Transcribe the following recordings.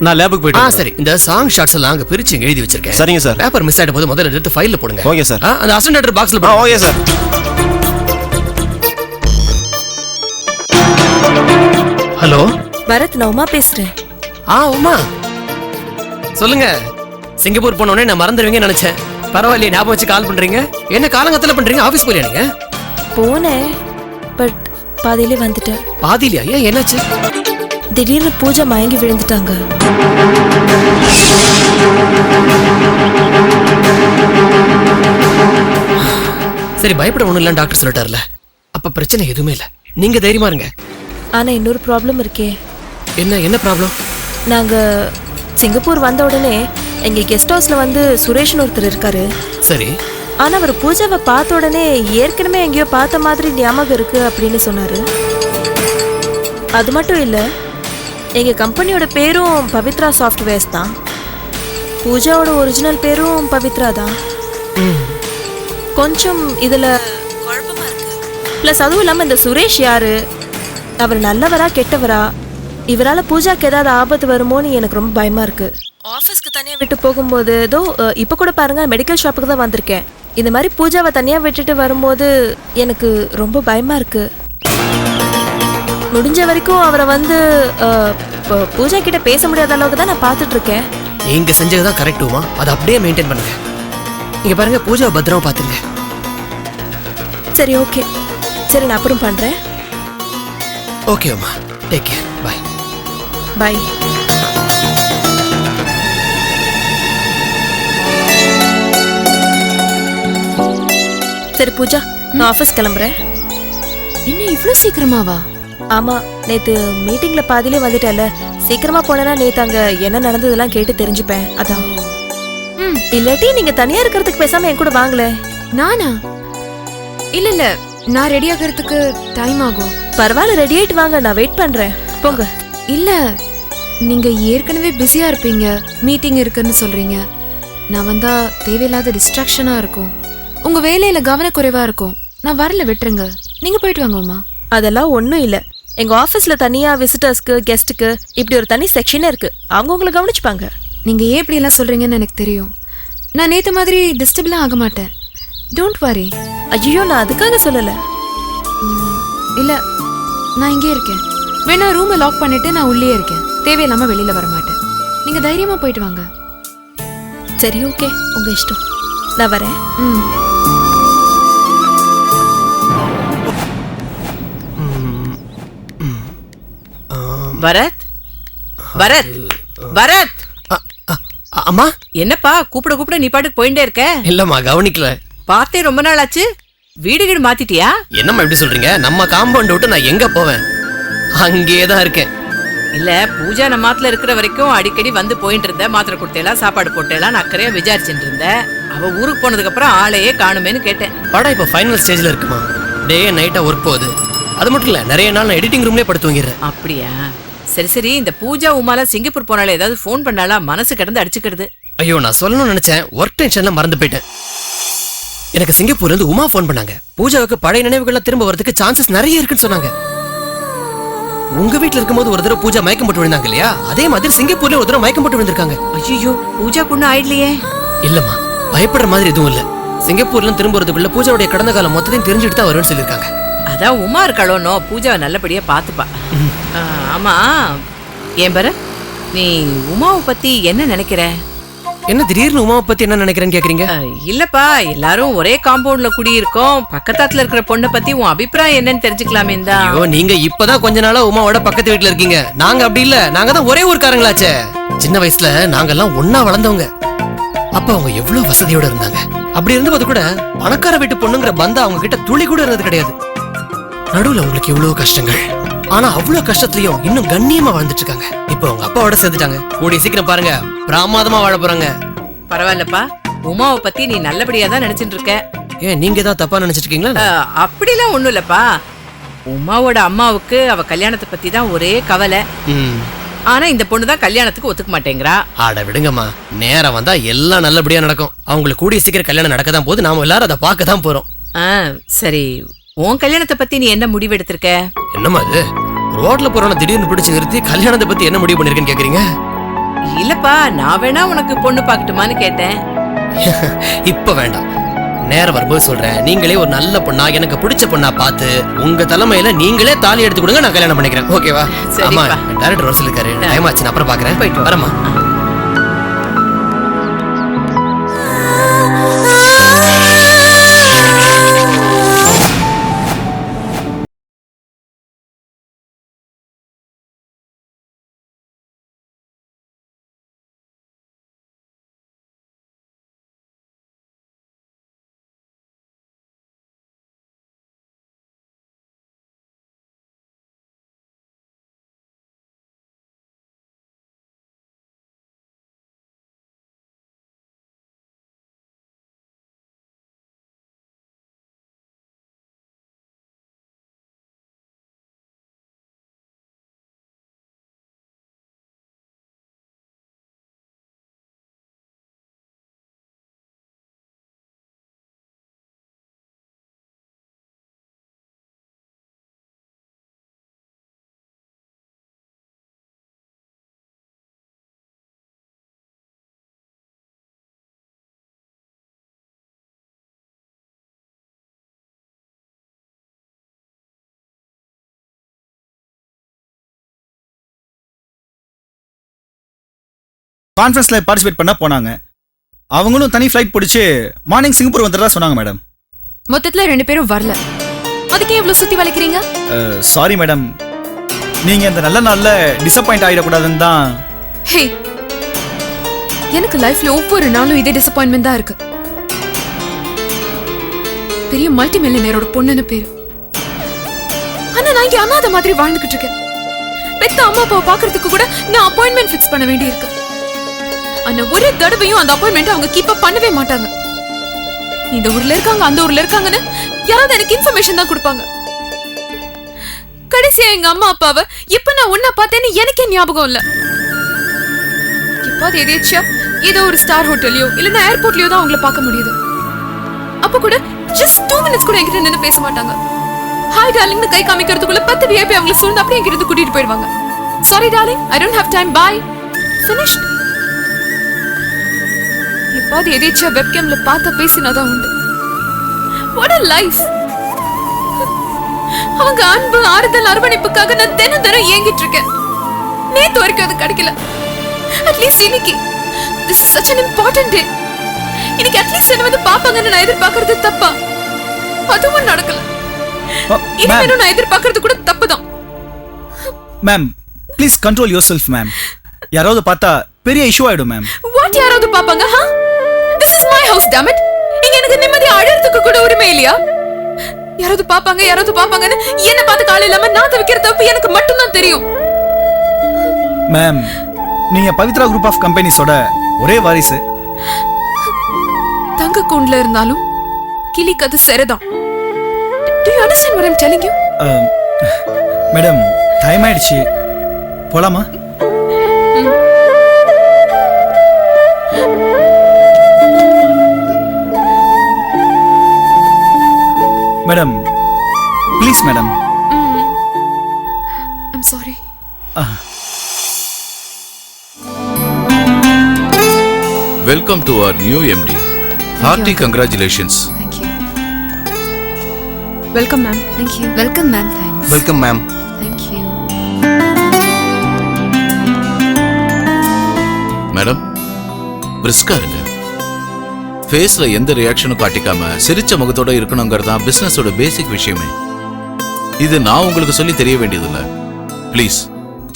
நான் லேபுக்கு ஆ போயிட்டு வரேன். சரி. இந்த சாங் ஷாட்ஸ் எல்லாம் அங்க பிரிச்சு இங்க எழுதி வச்சிருக்கேன். சரிங்க சார். பேப்பர் மிஸ் ஆயிடும் போது முதல்ல எடுத்து ஃபைல்ல போடுங்க. Okay sir. ஆ, அந்த அசன்டேட்டர் பாக்ஸ்ல ஆ ஓகே சார். ஹலோ? பரத் நான் உமா பேசுறேன். ஆ உமா. சொல்லுங்க. சிங்கப்பூர் போன உடனே நான் மறந்துடுவீங்கன்னு நினைச்சேன். பரவாயில்லையே ஞாபகம் வச்சு கால் பண்றீங்க. என்ன காலங்கத்துல பண்றீங்க? ஆபீஸ் போலியா நீங்க? போனேன் பட் பாதியிலே வந்துட்டேன். பாதியிலையா? ஏன் என்னாச்சு? திடீர்னு பூஜா மயங்கி விழுந்துட்டாங்க. சரி பயப்பட ஒண்ணும் இல்ல டாக்டர் சொல்லிட்டார்ல அப்ப பிரச்சனை எதுவுமே இல்ல. நீங்க தைரியமா இருங்க. ஆனா இன்னொரு ப்ராப்ளம் இருக்கே. என்ன என்ன ப்ராப்ளம் நாங்க சிங்கப்பூர் வந்த உடனே எங்க கெஸ்ட் ஹவுஸ்ல வந்து சுரேஷ்னு ஒருத்தர் இருக்காரு. சரி. ஆனா அவர் பூஜாவை பார்த்த உடனே ஏற்கனவே எங்கேயோ பார்த்த மாதிரி ஞாபகம் இருக்கு அப்படின்னு சொன்னாரு. அது மட்டும் இல்ல எங்க கம்பெனியோட பேரும் பவித்ரா சாஃப்ட்வேர்ஸ் தான். பூஜாவோட ஒரிஜினல் பேரும் பவித்ரா தான். கொஞ்சம் இதுல குழப்பமா இருக்கு. ப்ளஸ் அதுவும் இல்லாம இந்த சுரேஷ் யாரு? அவர் நல்லவரா கெட்டவரா? இவரால பூஜாக்கு ஏதாவது ஆபத்து வருமோன்னு எனக்கு ரொம்ப பயமா இருக்கு. ஆஃபீஸ்க்கு தனியா விட்டு போகும்போது ஏதோ இப்ப கூட பாருங்க மெடிக்கல் ஷாப்புக்கு தான் வந்திருக்கேன். இந்த மாதிரி பூஜாவை தனியா விட்டுட்டு வரும்போது எனக்கு ரொம்ப பயமா இருக்கு. முடிஞ்ச வரைக்கும் அவரை வந்து பூஜா கிட்ட பேச முடியாத அளவுக்கு தான் நான் பார்த்துட்டு இருக்கேன் நீங்க செஞ்சதுதான் கரெக்ட் உமா. அதை அப்படியே மெயின்டைன் பண்ணுங்க. இங்க பாருங்க பூஜா பத்திரமா பாத்துங்க சரி ஓகே. சரி நான் அப்புறம் பண்றேன். Okay Uma. Take care bye bye சரி பூஜா நான் ஆஃபீஸ் கிளம்புறேன். என்ன இவ்ளோ சீக்கிரமாவா? ஆமா நேத்து மீட்டிங்ல பாதியிலே வந்துட்டேல சீக்கிரமா போனேன்னா நேத்து அங்க என்ன நடந்ததெல்லாம் கேட்டு தெரிஞ்சுப்பேன். அதான். ம். இல்லாட்டி நீங்க தனியா இருக்கிறதுக்கு பேசாம என் கூட வாங்கல நானா? இல்ல இல்ல. நான் ரெடி ஆகிறதுக்கு டைம் ஆகும். பரவாயில்ல ரெடி ஆயிட்டு வாங்க. நான் வெயிட் பண்றேன். போங்க. இல்ல. நீங்க ஏற்கனவே பிஸியா இருப்பீங்க. மீட்டிங் இருக்குன்னு சொல்றீங்க. நான் வந்தா தேவையில்லாத டிஸ்ட்ராக்ஷனா இருக்கும். உங்க வேலையில கவனக்குறைவா இருக்கும். நான் வரல விட்டுருங்க. நீங்க போயிட்டு வாங்க உமா. அதெல்லாம் ஒண்ணும் இல்ல. எங்க ஆபீஸ்ல தனியா விசிட்டர்ஸ்க்கு கெஸ்ட்டுக்கு இப்படி ஒரு தனி செக்ஷனே இருக்கு. அவங்க உங்களை கவனிச்சுப்பாங்க. நீங்க ஏன் இப்படி எல்லாம் சொல்றீங்கன்னு எனக்கு தெரியும். நான் நேத்து மாதிரி டிஸ்டர்ப்லாம் ஆக மாட்டேன். டோன்ட் வரி ஐயோ நான் அதுக்காக சொல்லல. இல்ல நான் இங்கே இருக்கேன். வேணா ரூமை லாக் பண்ணிட்டு நான் உள்ளே இருக்கேன். தேவையில்லாம வெளியில வர மாட்டேன். நீங்க தைரியமா போயிட்டு வாங்க. சரி ஓகே உங்க இஷ்டம். நான் வரேன். ம். பரத்? பரத்? பரத்? அம்மா? என்னப்பா கூப்பிட கூப்பிட நீ பாட்டுக்கு போயிட்டே இருக்க? இல்லம்மா கவனிக்கல. பார்த்தே ரொம்ப நாள் ஆச்சு வீடு வீடு மாத்திட்டியா? என்னம்மா இப்படி சொல்றீங்க? நம்ம காம்பவுண்ட் விட்டு நான் எங்க போவேன்? அங்கேயே தான் இருக்கேன். இல்ல பூஜா நம்ம மாத்துல இருக்கிற வரைக்கும் அடிக்கடி வந்து போயிட்டு இருந்த மாத்திரை கொடுத்தேலாம் சாப்பாடு போட்டேலாம் நான் அக்கறையா விசாரிச்சுட்டு இருந்தேன். அவ ஊருக்கு போனதுக்கு அப்புறம் ஆளையே காணுமேன்னு கேட்டேன். படம் இப்போ ஃபைனல் ஸ்டேஜ்ல இருக்குமா? டே நைட்டா ஒர்க் போகுது. அது மட்டும் இல்ல நிறைய நாள் நான் எடிட்டிங் ரூம்லயே படுத்து தூங்கிடுறேன். அப்படியா? சரி சரி இந்த பூஜா உமால சிங்கப்பூர் போனால ஏதாவது ஃபோன் பண்ணாலா மனசு கிடந்து அடிச்சுக்கிறது. ஐயோ நான் சொல்லணும்னு நினைச்சேன். ஒர்க் டென்ஷன்ல மறந்து போயிட்டேன். எனக்கு சிங்கப்பூர்ல இருந்து உமா ஃபோன் பண்ணாங்க. பூஜாவுக்கு பழைய நினைவுகள்லாம் திரும்ப வரதுக்கு சான்சஸ் நிறைய இருக்குன்னு சொன்னாங்க. உங்க வீட்ல இருக்கும்போது ஒரு தடவை பூஜா மயக்கம் போட்டு விழுந்தாங்க இல்லையா? அதே மாதிரி சிங்கப்பூர்ல ஒரு தடவை மயக்கம் போட்டு விழுந்திருக்காங்க. ஐயோ பூஜா பொண்ணு ஆயிடலையே. இல்லம்மா பயப்படுற மாதிரி எதுவும் இல்ல. சிங்கப்பூர்ல திரும்ப வரதுக்குள்ள பூஜாவுடைய கடந்த காலம் மொத்தத்தையும் தெரிஞ்சுட்டு தான் வருவேன்னு சொல்லியிருக்காங்க. அதான் உமா இருக்காளோனோ பூஜாவை நல்லபடியா பாத்துப்பா ஆ, ஆமா. ஏன் பர நீ உமாவை பத்தி என்ன நினைக்கிற? என்ன திடீர்னு உமாவை பத்தி என்ன நினைக்கிறேன்னு கேக்குறீங்க? இல்லப்பா எல்லாரும் ஒரே காம்பவுண்ட்ல குடியிருக்கோம். பக்கத்தாத்துல இருக்கிற பொண்ணை பத்தி உன் அபிப்பிராயம் என்னன்னு தெரிஞ்சுக்கலாமே தான் ஐயோ நீங்க இப்பதான் கொஞ்ச நாளா உமாவோட பக்கத்து வீட்ல இருக்கீங்க. நாங்க அப்படி இல்ல. நாங்க தான் ஒரே ஊர்க்காரங்களாச்சே. சின்ன வயசுல நாங்கெல்லாம் ஒண்ணா வளர்ந்தவங்க. அப்ப அவங்க எவ்வளவு வசதியோட இருந்தாங்க? அப்படி இருந்தபோது கூட பணக்கார வீட்டு பொண்ணுங்கிற பந்தா அவங்க கிட்ட துளி கூட இருந்தது கிடையாது. நடுவுல உங்களுக்கு எவ்வளவு கஷ்டங்கள்? ஆனா அவ்வளவு கஷ்டத்துலயும் இன்னும் கண்ணியமா வாழ்ந்துட்டு இருக்காங்க. இப்போ அவங்க அப்பாவோட சேர்ந்துட்டாங்க. கூடிய சீக்கிரம் பாருங்க. பிரமாதமா வாழ போறாங்க. பரவாயில்லப்பா. உமாவை பத்தி நீ நல்லபடியா தான் நினைச்சிட்டு இருக்க. ஏன் நீங்க ஏதாவது தப்பா நினைச்சிட்டு இருக்கீங்களா? அப்படிலாம் ஒண்ணும் இல்லப்பா. உமாவோட அம்மாவுக்கு அவ கல்யாணத்தை பத்தி தான் ஒரே கவலை. ஆனா இந்த பொண்ணு தான் கல்யாணத்துக்கு ஒத்துக்க மாட்டேங்கிறா. ஆட விடுங்கம்மா. நேரம் வந்தா எல்லாம் நல்லபடியா நடக்கும். அவங்களுக்கு கூடிய சீக்கிரம் கல்யாணம் நடக்க தான் போது நாம எல்லாரும் அதை பார்க்க தான் போறோம் சரி. உன் கல்யாணத்தை பத்தி நீ என்ன முடிவு எடுத்திருக்க? என்னம்மா இது? ரோட்ல போறவன திடீர்னு பிடிச்சு நிறுத்தி கல்யாணத்தை பத்தி என்ன முடிவு பண்ணிருக்கேன்னு கேக்குறீங்க? இல்லப்பா நான் வேணா உனக்கு பொண்ணு பார்க்கட்டுமான்னு கேட்டேன். இப்ப வேண்டாம். நேரம் வரும்போது சொல்றேன். நீங்களே ஒரு நல்ல பொண்ணா எனக்கு பிடிச்ச பொண்ணா பார்த்து உங்க தலைமையில நீங்களே தாலி எடுத்து கொடுங்க நான் கல்யாணம் பண்ணிக்கிறேன். ஓகேவா. ஆமா டேரக்டர் வர சொல்லிருக்காரு. டைம் ஆச்சு அப்புறம் பாக்குறேன் போயிட்டு. வரமா கான்ஃபரன்ஸ்ல பார்ட்டிசிபேட் பண்ண போனாங்க. அவங்களும் தனி ஃப்ளைட் பிடிச்சி மார்னிங் சிங்கப்பூர் வந்துடுறதா சொன்னாங்க மேடம் மொத்தத்துல ரெண்டு பேரும் வரல. அதுக்கே இவ்வளவு சுத்தி வளைக்கிறீங்க? சாரி மேடம் நீங்க இந்த நல்ல நாள்ல டிசப்பாயிண்ட் ஆயிடக்கூடாதுன்னு தான். ஹே எனக்கு லைஃப்ல ஒவ்வொரு நாளும் இதே டிசப்பாயின்மெண்ட் தான் இருக்கு. பெரிய மல்டி மில்லியனரோட பொண்ணுன்னு பேரு. ஆனா நான் இங்க அனாதை மாதிரி வாழ்ந்துகிட்டு இருக்கேன். பெத்த அம்மா அப்பாவை பாக்குறதுக்கு கூட நான் அப்பாயின்மெண்ட் ஃபிக்ஸ் பண்ண வேண்டி இருக்கு ஆனா ஒரு தடவையும் அந்த அப்பாயின்மெண்ட் அவங்க கீப் அப் பண்ணவே மாட்டாங்க. இந்த ஊர்ல இருக்காங்க அந்த ஊர்ல இருக்காங்கன்னு யாராவது எனக்கு இன்ஃபர்மேஷன் தான் கொடுப்பாங்க. கடைசியா எங்க அம்மா அப்பாவை எப்ப நான் உன்ன பார்த்தேன்னு எனக்கே ஞாபகம் இல்ல. எப்பாவது எதேச்சியா ஏதோ ஒரு ஸ்டார் ஹோட்டல்லையோ இல்லைன்னா ஏர்போர்ட்லயோ தான் அவங்கள பார்க்க முடியுது. அப்ப கூட ஜஸ்ட் டூ மினிட்ஸ் கூட என்கிட்ட நின்று பேச மாட்டாங்க. ஹாய் டார்லிங்னு கை காமிக்கிறதுக்குள்ள பத்து விஐபி அவங்கள சூழ்ந்து அப்படியே எங்கிட்ட கூட்டிட்டு போயிடுவாங்க. Sorry darling I don't have time bye finished எப்பாவது எதேச்சியா வெப்கேம்ல பார்த்த பேசினாதான் உண்டு. வாட் லைஃப் அவங்க அன்பு ஆறுதல் அரவணைப்புக்காக நான் தினம் தினம் ஏங்கிட்டு இருக்கேன். நேத்து வரைக்கும் அது கிடைக்கல. அட்லீஸ்ட் இன்னைக்கு. This is such an important day. இன்னைக்கு அட்லீஸ்ட் என்ன வந்து பாப்பாங்கன்னு நான் எதிர்பார்க்கறது தப்பா? அதுவும் நடக்கல. மேம் இனிமேலும் நான் எதிர்பார்க்கறது கூட தப்புதான். Ma'am please control yourself ma'am யாராவது பார்த்தா பெரிய இஷ்யூ ஆயிடும் மேம் வாட் யாராவது பாப்பாங்க ஹா this is my house damn it இங்க எனக்கு நிம்மதி அழறதுக்கு கூட உரிமை இல்லையா? யாராவது பாப்பாங்க யாராவது பாப்பாங்கன்னு என்ன பார்த்து காலை இல்லாம நான் தவிக்கிற தப்பு எனக்கு மட்டும்தான் தெரியும். மேம் நீங்க பவித்ரா குரூப் ஆஃப் கம்பெனிஸோட ஒரே வாரிசு. தங்க கூண்டுல இருந்தாலும் கிளி கது செரதான் Do you understand what I'm telling you? Ah, madam time ஆயிடுச்சு. போலாமா? Madam please madam I'm sorry. Welcome to our new MD. Hearty congratulations. Thank you. Welcome ma'am Thank you. Welcome, ma'am. Thanks. Welcome ma'am Thank you. Madam பிரிஸ்கா இருங்க ஃபேஸ்ல எந்த ரியாக்ஷனும் காட்டிக்காம சிரிச்ச முகத்தோட இருக்கணுங்கிறது தான் பிசினஸோட பேசிக் விஷயமே. இது நான் உங்களுக்கு சொல்லி தெரிய வேண்டியதில்ல. ப்ளீஸ்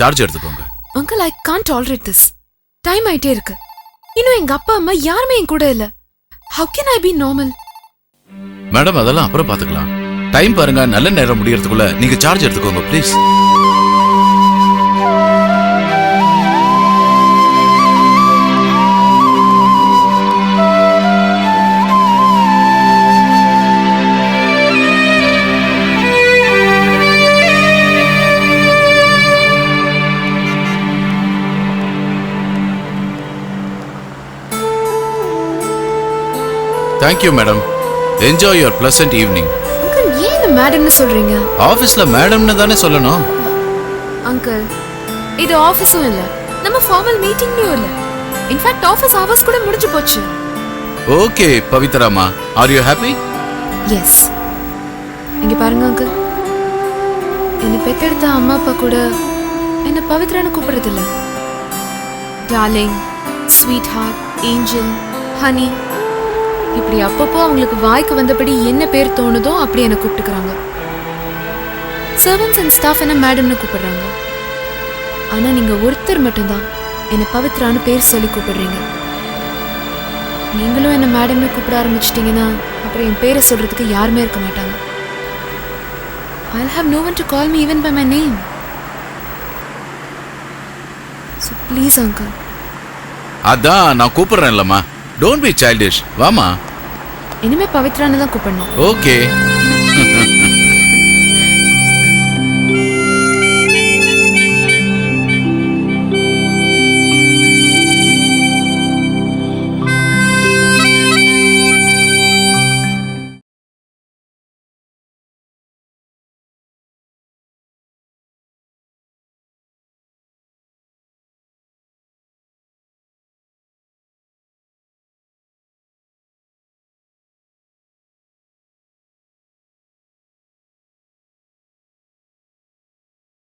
சார்ஜ் எடுத்துக்கோங்க. Uncle, I can't tolerate this. Time ஆயிட்டே இருக்கு. இன்னும் எங்க அப்பா அம்மா யாருமே என் கூட இல்ல. How can I be normal? Madam அதெல்லாம் அப்புறம் பாத்துக்கலாம் டைம் பாருங்க நல்ல நேரம் முடியறதுக்குள்ள நீங்க சார்ஜ் எடுத்துக்கோங்க please thank you madam enjoy your pleasant evening uncle ஏன் இந்த மேடம்னு சொல்றீங்க? ஆபீஸ்ல மேடம்னு தானே சொல்லணும். அங்கிள் இது ஆபீஸும் இல்ல. நம்ம ஃபார்மல் மீட்டிங்லயும் இல்ல. இன்ஃபேக்ட் ஆஃபீஸ் ஹவர்ஸ் கூட முடிஞ்சு போச்சு. ஓகே பவித்ராமா ஆர் யூ ஹாப்பி எஸ் இங்க பாருங்க அங்கிள் என்னை பெத்தெடுத்த அம்மா அப்பா கூட என்னை பவித்ரான்னு கூப்பிடுறது இல்ல darling sweetheart angel honey இப்படி அப்பப்போ அவங்களுக்கு வாய்க்கு வந்தபடி என்ன பேர் தோணுதோ அப்படி என்னை கூப்பிட்டுக்கிறாங்க. சர்வன்ஸ் அண்ட் ஸ்டாஃப் என்ன மேடம்னு கூப்பிடுறாங்க. ஆனா நீங்க ஒருத்தர் மட்டும்தான் என்னை பவித்ரான்னு பேர் சொல்லி கூப்பிடுறீங்க. நீங்களும் என்ன மேடம்னு கூப்பிட ஆரம்பிச்சிட்டிங்கன்னா அப்புறம் என் பேரை சொல்றதுக்கு யாருமே இருக்க மாட்டாங்க. I have no one to call me even by my name so please Anga அதான் நான் கூப்பிட்றேன்லம்மா. டோன்ட் பி சைல்டிஷ் வாமா இனிமே பவித்ரான்னு தான் கூப்பிடணும். ஓகே